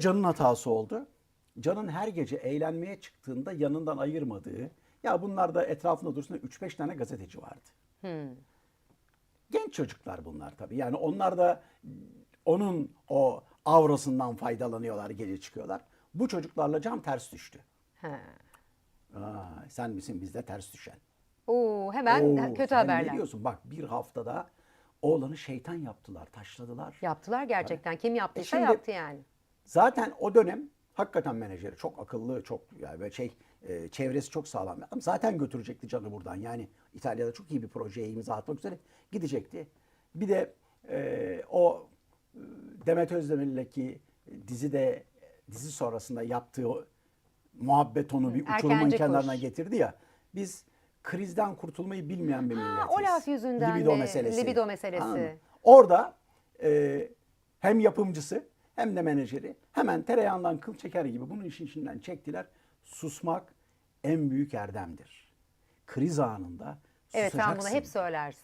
Can'ın hatası oldu. Can'ın her gece eğlenmeye çıktığında yanından ayırmadığı, ya bunlar da etrafında dursun 3-5 tane gazeteci vardı. Genç çocuklar bunlar tabii. Yani onlar da onun o aurasından faydalanıyorlar, gece çıkıyorlar. Bu çocuklarla Can ters düştü. He. Aa, sen misin bizde ters düşen? Oo, hemen Oo, kötü haberler. Ne diyorsun? Bak bir haftada oğlanı şeytan yaptılar, taşladılar. Yaptılar gerçekten. Kim yaptıysa E şimdi- yaptı yani. Zaten o dönem hakikaten menajeri çok akıllı, çok yani böyle şey e, çevresi çok sağlam bir adam. Zaten götürecekti Can'ı buradan. Yani İtalya'da çok iyi bir projeye imza atmak üzere gidecekti. Bir de e, o e, Demet Özdemir'leki dizide dizi sonrasında yaptığı muhabbet onu bir uçurumun kenarına getirdi ya. Biz krizden kurtulmayı bilmeyen bir milletiz. o laf yüzünden libido meselesi. Libido meselesi. Anladın? Orada e, hem yapımcısı hem de menajeri hemen tereyağından kıl çeker gibi bunun işin içinden çektiler. Susmak en büyük erdemdir. Kriz anında Evet sen bunu susacaksın. hep söylersin.